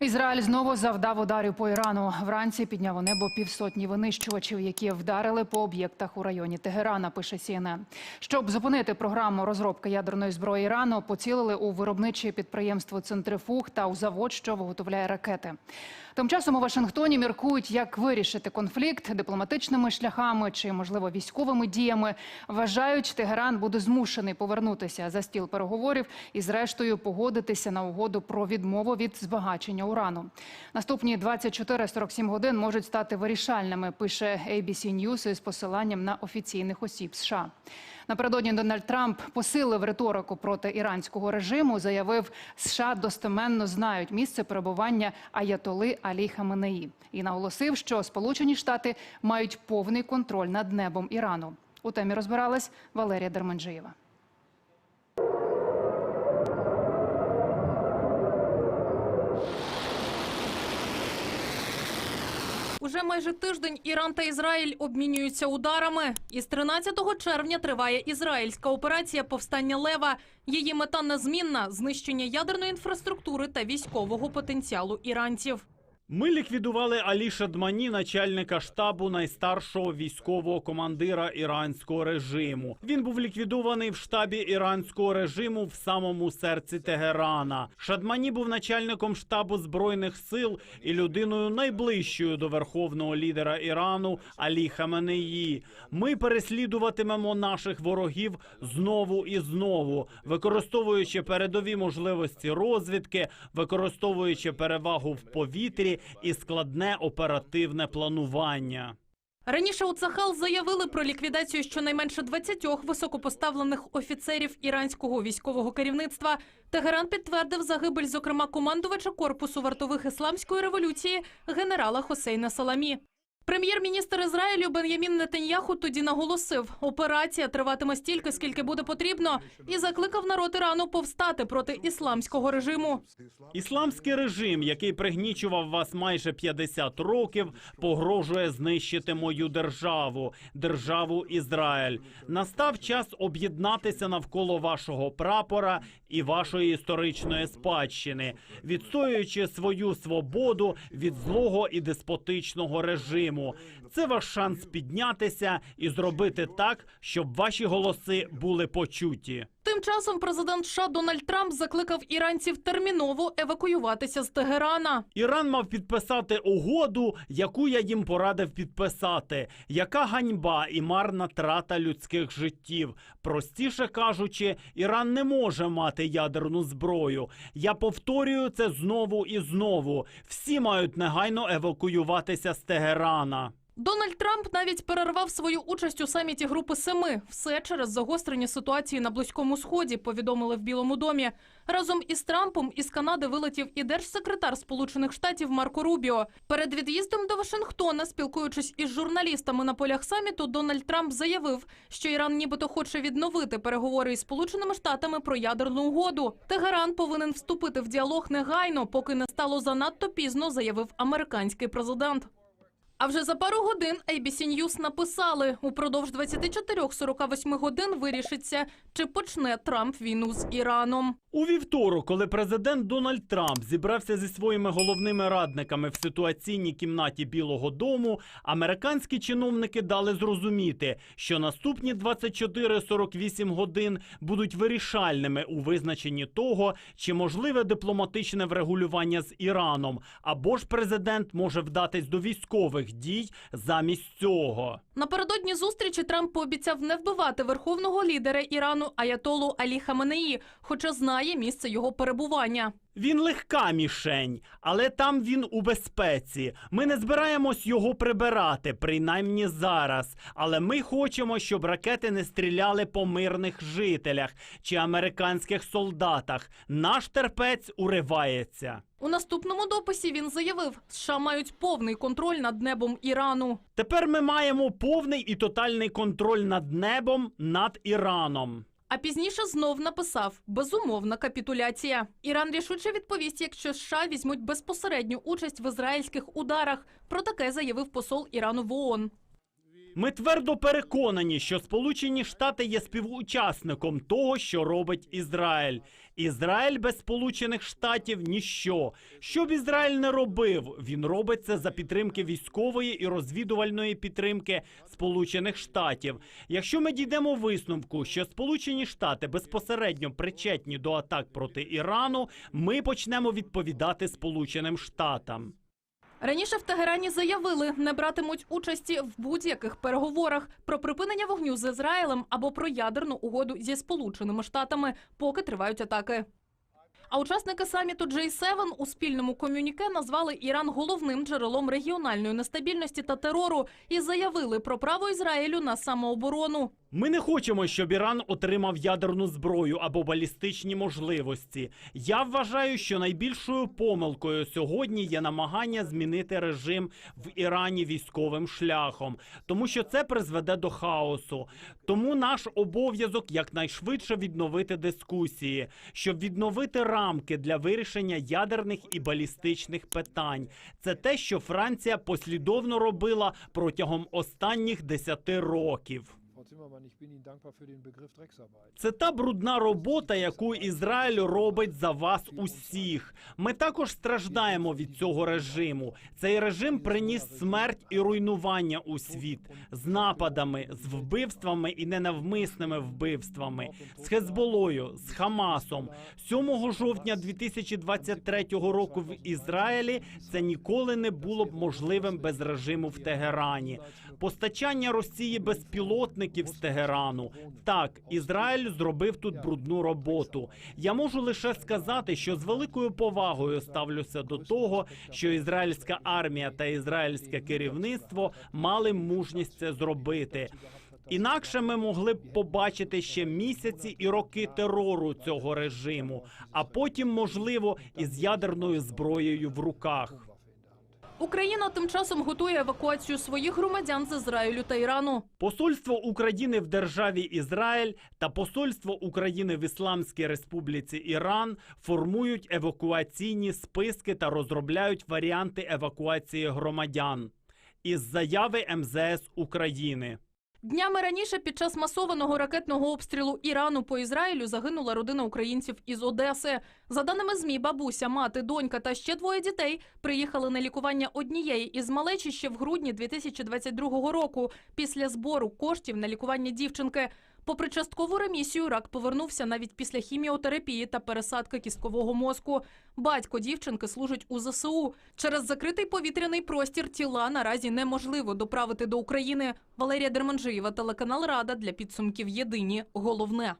Ізраїль знову завдав ударів по Ірану. Вранці підняв у небо півсотні винищувачів, які вдарили по об'єктах у районі Тегерана. Пише CNN. Щоб зупинити програму розробки ядерної зброї Ірану, поцілили у виробниче підприємство Центрифуг та у завод, що виготовляє ракети. Тим часом у Вашингтоні міркують, як вирішити конфлікт дипломатичними шляхами чи, можливо, військовими діями. Вважають, Тегеран буде змушений повернутися за стіл переговорів і, зрештою, погодитися на угоду про відмову від збагачення урану. Наступні 24-47 годин можуть стати вирішальними. Пише ABC News із посиланням на офіційних осіб США. Напередодні Дональд Трамп посилив риторику проти іранського режиму. Заявив, США достеменно знають місце перебування Аятоли Алі Хаменеї і наголосив, що Сполучені Штати мають повний контроль над небом Ірану. У темі розбиралась Валерія Дерменджиєва. Уже майже тиждень Іран та Ізраїль обмінюються ударами. Із 13 червня триває ізраїльська операція повстання Лева. Її мета незмінна знищення ядерної інфраструктури та військового потенціалу іранців. Ми ліквідували Алі Шадмані, начальника штабу найстаршого військового командира іранського режиму. Він був ліквідований в штабі іранського режиму в самому серці Тегерана. Шадмані був начальником штабу збройних сил і людиною найближчою до верховного лідера Ірану Алі Хаменеї. Ми переслідуватимемо наших ворогів знову і знову, використовуючи передові можливості розвідки, використовуючи перевагу в повітрі і складне оперативне планування. Раніше у Цахал заявили про ліквідацію щонайменше 20 високопоставлених офіцерів іранського військового керівництва. Тегеран підтвердив загибель, зокрема, командувача корпусу вартових ісламської революції генерала Хосейна Саламі. Прем'єр-міністр Ізраїлю Бен'ямін Нетаньяху тоді наголосив, операція триватиме стільки, скільки буде потрібно, і закликав народ Ірану повстати проти ісламського режиму. Ісламський режим, який пригнічував вас майже 50 років, погрожує знищити мою державу, державу Ізраїль. Настав час об'єднатися навколо вашого прапора і вашої історичної спадщини, відстоюючи свою свободу від злого і деспотичного режиму. Це ваш шанс піднятися і зробити так, щоб ваші голоси були почуті. Тим часом президент США Дональд Трамп закликав іранців терміново евакуюватися з Тегерана. Іран мав підписати угоду, яку я їм порадив підписати. Яка ганьба і марна трата людських життів. Простіше кажучи, Іран не може мати ядерну зброю. Я повторюю це знову і знову. Всі мають негайно евакуюватися з Тегерана. Дональд Трамп навіть перервав свою участь у саміті Групи Семи. Все через загострення ситуації на Близькому Сході, повідомили в Білому домі. Разом із Трампом із Канади вилетів і держсекретар Сполучених Штатів Марко Рубіо. Перед від'їздом до Вашингтона, спілкуючись із журналістами на полях саміту, Дональд Трамп заявив, що Іран нібито хоче відновити переговори із Сполученими Штатами про ядерну угоду. Тегеран повинен вступити в діалог негайно, поки не стало занадто пізно, заявив американський президент. А вже за пару годин ABC News написали, упродовж 24-48 годин вирішиться, чи почне Трамп війну з Іраном. У вівторок, коли президент Дональд Трамп зібрався зі своїми головними радниками в ситуаційній кімнаті Білого Дому, американські чиновники дали зрозуміти, що наступні 24-48 годин будуть вирішальними у визначенні того, чи можливе дипломатичне врегулювання з Іраном, або ж президент може вдатись до військових дій замість цього. Напередодні зустрічі Трамп пообіцяв не вбивати верховного лідера Ірану Аятолу Алі Хаменеї, хоча знає місце його перебування. Він легка мішень, але там він у безпеці. Ми не збираємось його прибирати, принаймні зараз. Але ми хочемо, щоб ракети не стріляли по мирних жителях чи американських солдатах. Наш терпець уривається. У наступному дописі він заявив, США мають повний контроль над небом Ірану. Тепер ми маємо повний і тотальний контроль над небом над Іраном. А пізніше знов написав безумовна капітуляція. Іран рішуче відповість, якщо США візьмуть безпосередню участь в ізраїльських ударах. Про таке заявив посол Ірану в ООН. Ми твердо переконані, що Сполучені Штати є співучасником того, що робить Ізраїль. Ізраїль без Сполучених Штатів ніщо. Що б Ізраїль не робив, він робить це за підтримки військової і розвідувальної підтримки Сполучених Штатів. Якщо ми дійдемо висновку, що Сполучені Штати безпосередньо причетні до атак проти Ірану, ми почнемо відповідати Сполученим Штатам. Раніше в Тегерані заявили, не братимуть участі в будь-яких переговорах про припинення вогню з Ізраїлем або про ядерну угоду зі Сполученими Штатами, поки тривають атаки. А учасники саміту J7 у спільному комюніке назвали Іран головним джерелом регіональної нестабільності та терору і заявили про право Ізраїлю на самооборону. Ми не хочемо, щоб Іран отримав ядерну зброю або балістичні можливості. Я вважаю, що найбільшою помилкою сьогодні є намагання змінити режим в Ірані військовим шляхом, тому що це призведе до хаосу. Тому наш обов'язок якнайшвидше відновити дискусії, щоб відновити рамки для вирішення ядерних і балістичних питань. Це те, що Франція послідовно робила протягом останніх десяти років. Це та брудна робота, яку Ізраїль робить за вас усіх. Ми також страждаємо від цього режиму. Цей режим приніс смерть і руйнування у світ з нападами, з вбивствами і ненавмисними вбивствами, з Хезболою, з Хамасом. 7 жовтня 2023 року в Ізраїлі це ніколи не було б можливим без режиму в Тегерані. Постачання Росії безпілотників з Тегерану. Так, Ізраїль зробив тут брудну роботу. Я можу лише сказати, що з великою повагою ставлюся до того, що ізраїльська армія та ізраїльське керівництво мали мужність це зробити. Інакше ми могли б побачити ще місяці і роки терору цього режиму, а потім, можливо, із ядерною зброєю в руках. Україна тим часом готує евакуацію своїх громадян з Ізраїлю та Ірану. Посольство України в державі Ізраїль та Посольство України в Ісламській Республіці Іран формують евакуаційні списки та розробляють варіанти евакуації громадян із заяви МЗС України. Днями раніше під час масованого ракетного обстрілу Ірану по Ізраїлю загинула родина українців із Одеси. За даними ЗМІ, бабуся, мати, донька та ще двоє дітей приїхали на лікування однієї із малечі ще в грудні 2022 року після збору коштів на лікування дівчинки. Попри часткову ремісію, рак повернувся навіть після хіміотерапії та пересадки кісткового мозку. Батько дівчинки служить у ЗСУ. Через закритий повітряний простір тіла наразі неможливо доправити до України. Валерія Дерманжиєва, телеканал Рада для підсумків Єдині. Головне.